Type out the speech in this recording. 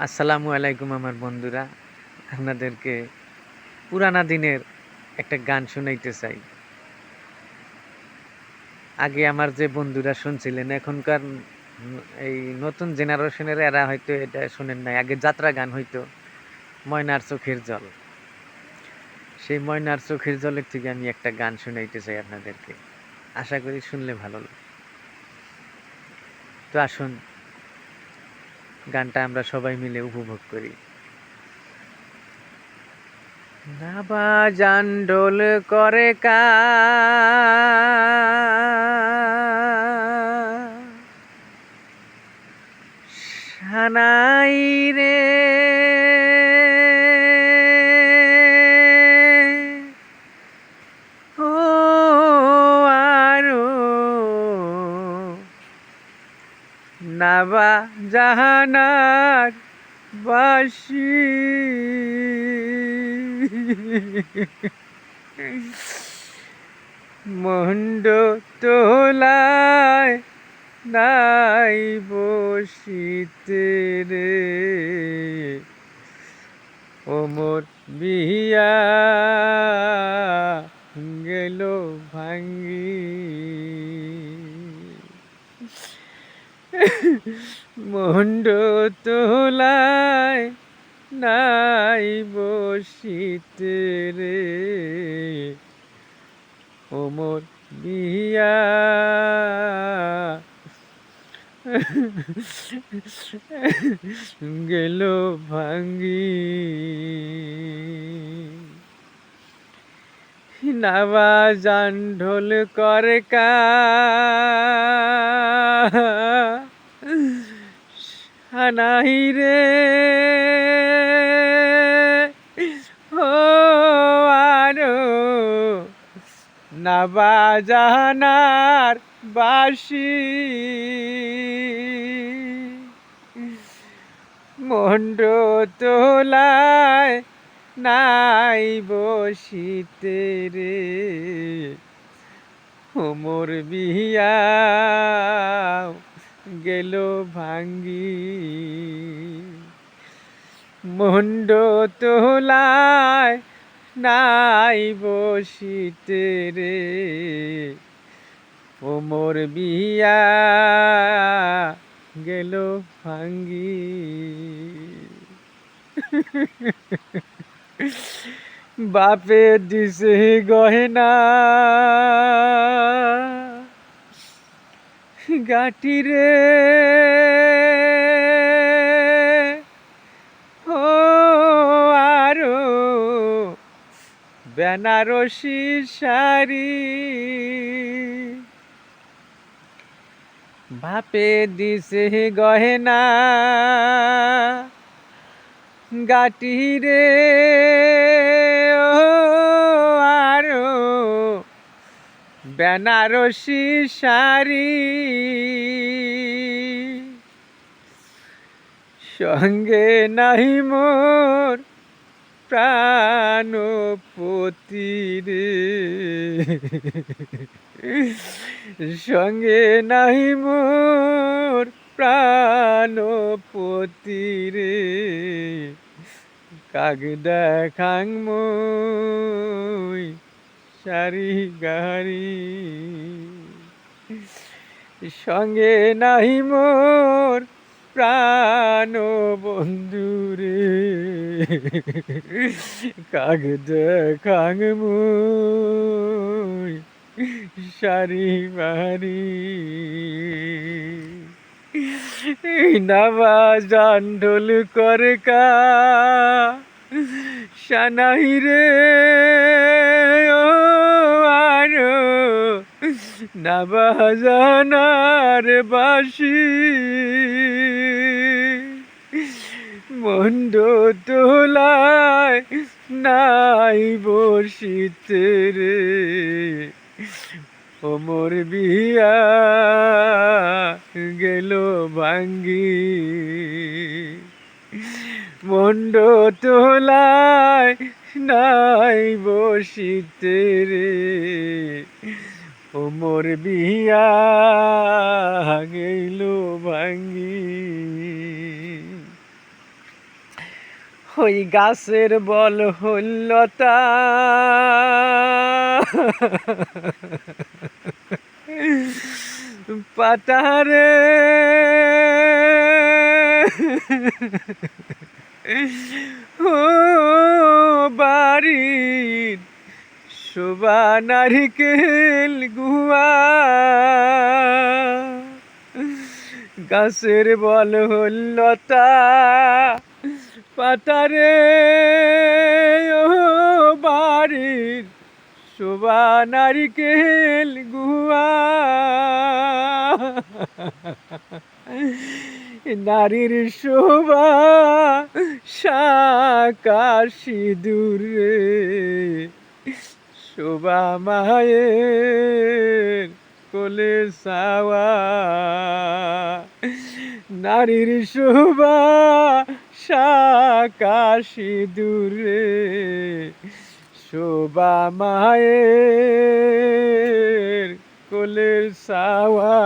আসসালামু আলাইকুম আমার বন্ধুরা। আপনাদেরকে পুরানা দিনের একটা গান শুনাইতে চাই। আগে আমার যে বন্ধুরা শুনছিলেন, এখনকার এই নতুন জেনারেশনের এরা হয়তো এটা শোনেন নাই। আগে যাত্রা গান হইতো, ময়নার চোখের জল। সেই ময়নার চোখের জলের থেকে আমি একটা গান শুনাইতে চাই আপনাদেরকে। আশা করি শুনলে ভালো লাগে। তো আসুন গানটা আমরা সবাই মিলে উপভোগ করি। নাবা জান্ডোল করে কা সানাই রে নাবা জাহানার বাসি। মন্ড তোলায় নাই বসিতে রে। ওমর বিয়া গেল ভাঙ্গি। মন্ড তোলায় নাই বসিতে রে। ওমর বিয়া গেল ভাঙ্গি। নাবা জান ঢোল করে কা। হানাই রে। ও আরও নাবা জাহানার বাসি। মন্ড তোলায় নাই বসিতে রে। ওমর বিয়া। গেল ভাঙ্গি। মন্ড তোলায় নাই বসিতে রে। ওমর বিয়া গেল ভাঙ্গি। বাপে দিছে গহেনা গাটি রে। ও আরও বেনারসি শাড়ি। বাপে দিছে গহেনা। গাটি বেনারসি শাড়ি। সঙ্গে নাই মোর প্রাণপতি রে সঙ্গে নাই মোর প্রাণপতি রে কাক দেখাং মই সারি গাড়ি সঙ্গে নাই মোর প্রাণ বন্ধুরে দেখাং মই সারি বাড়ি নাবা জান ঢোল করে কা সানাই রে। ও জানার বাসি। মন্ড তোলায় নাই বসিতে রে। ওমর বিয়া গেল ভাঙ্গি। মন্ড তোলায় নাই বসিতে রে। ওমর বিয়া গেল ভাঙ্গি। ওই গাছের বল হল্লতা পাতারে ও বাড়ির শোভা নারিকেল গুয়া গাছের বল হল্লতা পাতারে, ও বাড়ির শোভা নারিকেল গুয়া নারীর শোভা শাকা সিঁদুরে শোভা মায়ের কোলে সাওয়া। নারীর শোভা সাকাশি দূরে। শোভা মায়ের কোলের সাওয়া।